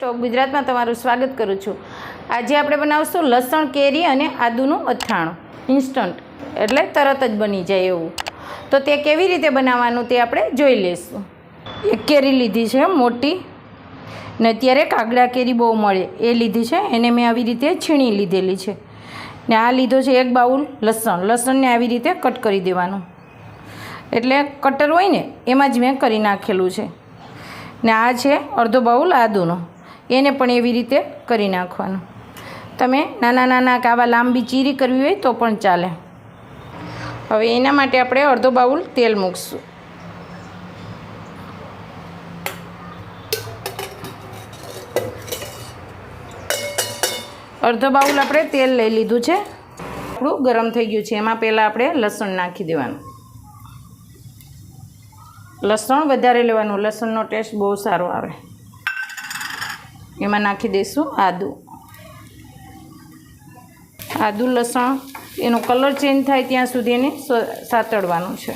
તો ગુજરાતમાં તમારું સ્વાગત કરું છું. આજે આપણે બનાવશું લસણ, કેરી અને આદુનું અથાણું. ઇન્સ્ટન્ટ એટલે તરત જ બની જાય એવું. તો તે કેવી રીતે બનાવવાનું તે આપણે જોઈ લઈશું. એક કેરી લીધી છે મોટી. ને અત્યારે કાગડા કેરી બહુ મળે. એ લીધી છે. એને મેં આવી રીતે છીણી લીધેલી છે. ને આ લીધો છે એક બાઉલ લસણ. લસણને આવી રીતે કટ કરી દેવાનું. એટલે કટર હોય ને, એમાં જ મેં કરી નાખેલું છે. ને આ છે અડધો બાઉલ આદુનો. એને પણ એવી રીતે કરી નાખવાનું. તમે નાના નાના કાવા લાંબી ચીરી કરવી હોય તો પણ ચાલે. હવે એના માટે આપણે અડધો બાઉલ તેલ મૂકશું. અડધો બાઉલ આપણે તેલ લઈ લીધું છે. આપણું ગરમ થઈ ગયું છે. એમાં પહેલાં આપણે લસણ નાખી દેવાનું. લસણ વધારે લેવાનું. લસણનો ટેસ્ટ બહુ સારો આવે. એમાં નાખી દઈશું આદું. આદું, લસણ, એનો કલર ચેન્જ થાય ત્યાં સુધી એને સાતડવાનું છે.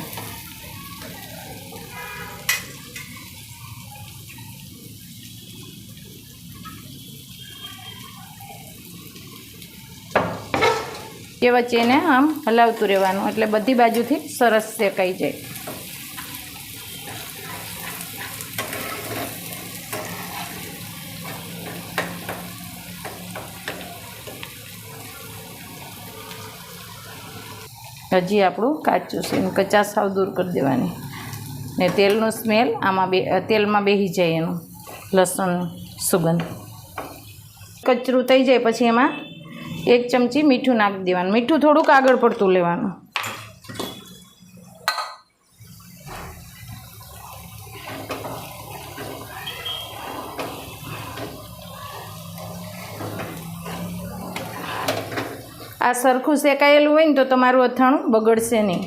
વચ્ચે એને આમ હલાવતું રહેવાનું, એટલે બધી બાજુથી સરસ શેકાઈ જાય. હજી આપણું કાચું છે. એનું કચાસ સાવ દૂર કરી દેવાની. ને તેલનું સ્મેલ આમાં બે, તેલમાં બેસી જાય એનું લસણનું સુગંધ. કચરું થઈ જાય પછી એમાં એક ચમચી મીઠું નાખી દેવાનું. મીઠું થોડુંક આગળ પડતું લેવાનું. આ સરખું શેકાયેલું હોય ને તો તમારું અથાણું બગડશે નહીં.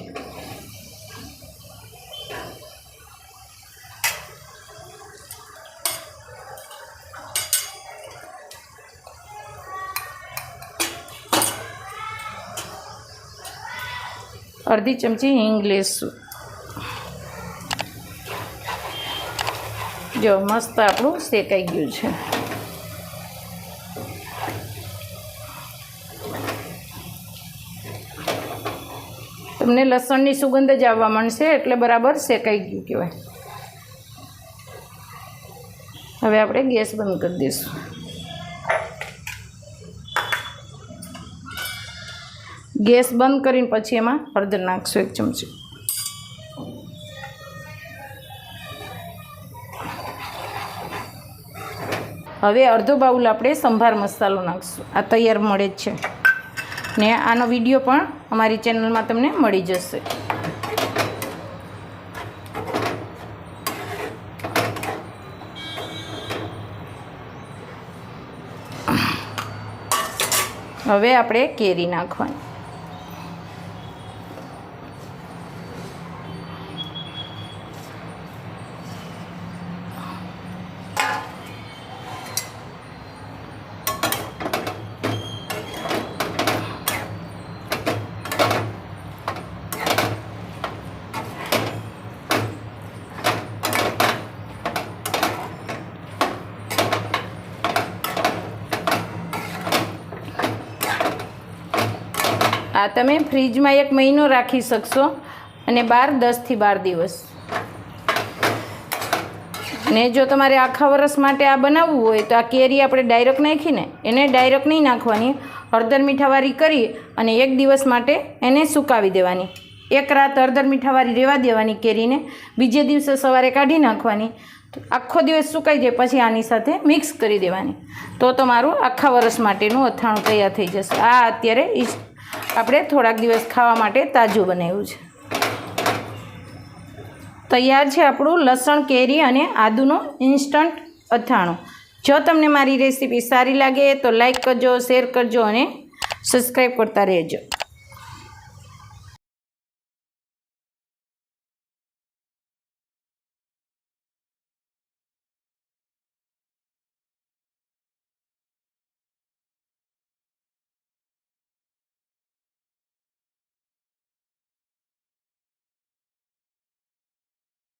અડધી ચમચી હિંગ લેશું. જો મસ્ત આપણું શેકાઈ ગયું છે. તમને લસણની સુગંધ જ આવવા માંડશે, એટલે બરાબર શેકાઈ ગયું કહેવાય. હવે આપણે ગેસ બંધ કરી દઈશું. ગેસ બંધ કરીને પછી એમાં હળદર નાખશું એક ચમચી. હવે અડધો બાઉલ આપણે સંભાર મસાલો નાખશું. આ તૈયાર મળે જ છે. ને આનો વીડિયો પણ અમારી ચેનલમાં તમને મળી જશે. હવે આપણે કેરી નાખવાની. આ તમે ફ્રીજમાં એક મહિનો રાખી શકશો અને બાર, દસથી બાર દિવસ. ને જો તમારે આખા વરસ માટે આ બનાવવું હોય તો આ કેરી આપણે ડાયરેક્ટ નાખીને એને ડાયરેક્ટ નહીં નાખવાની. હળદર મીઠાવાળી કરી અને એક દિવસ માટે એને સુકાવી દેવાની. એક રાત હળદર મીઠાવાળી રહેવા દેવાની કેરીને, બીજે દિવસે સવારે કાઢી નાખવાની. તો આખો દિવસ સુકાઈ જાય, પછી આની સાથે મિક્સ કરી દેવાની. તો તમારું આખા વરસ માટેનું અથાણું તૈયાર થઈ જશે. આ અત્યારે આપણે થોડાક દિવસ ખાવા માટે તાજું બનાવ્યું છે. તૈયાર છે આપણું લસણ, કેરી અને આદુનું ઇન્સ્ટન્ટ અથાણું. જો તમને મારી રેસીપી સારી લાગે તો લાઈક કરજો શેર કરજો અને સબસ્ક્રાઈબ કરતા રહેજો.